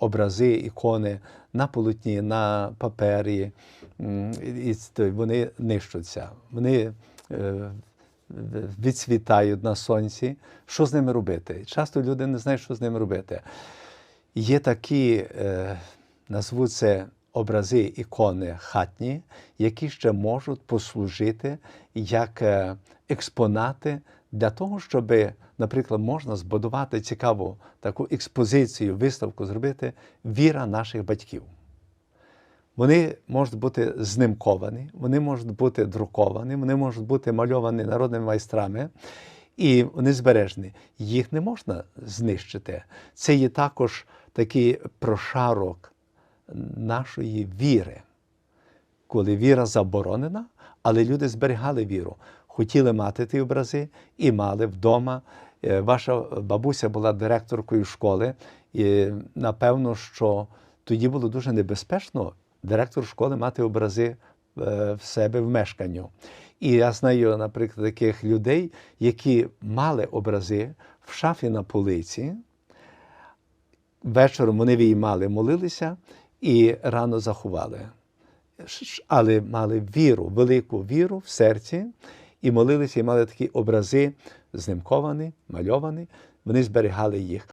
образи, ікони на полотні, на папері, і вони нищаться. Вони е, відцвітають на сонці. Що з ними робити? Часто люди не знають, що з ними робити. Є такі, е, назву це образи, ікони хатні, які ще можуть послужити як е, експонати для того, щоб, наприклад, можна збудувати цікаву таку експозицію, виставку зробити віра наших батьків. Вони можуть бути знимковані, вони можуть бути друковані, вони можуть бути мальовані народними майстрами, і вони збережені. Їх не можна знищити. Це є також такий прошарок нашої віри, коли віра заборонена, але люди зберігали віру, хотіли мати ті образи і мали вдома. Е, Ваша бабуся була директоркою школи, і напевно, що тоді було дуже небезпечно директор школи мати образи е, в себе в мешканню. І я знаю, наприклад, таких людей, які мали образи в шафі на полиці, вечором вони виймали, молилися і рано заховали. Але мали віру, велику віру в серці, і молилися, і мали такі образи знимковані, мальовані. Вони зберігали їх.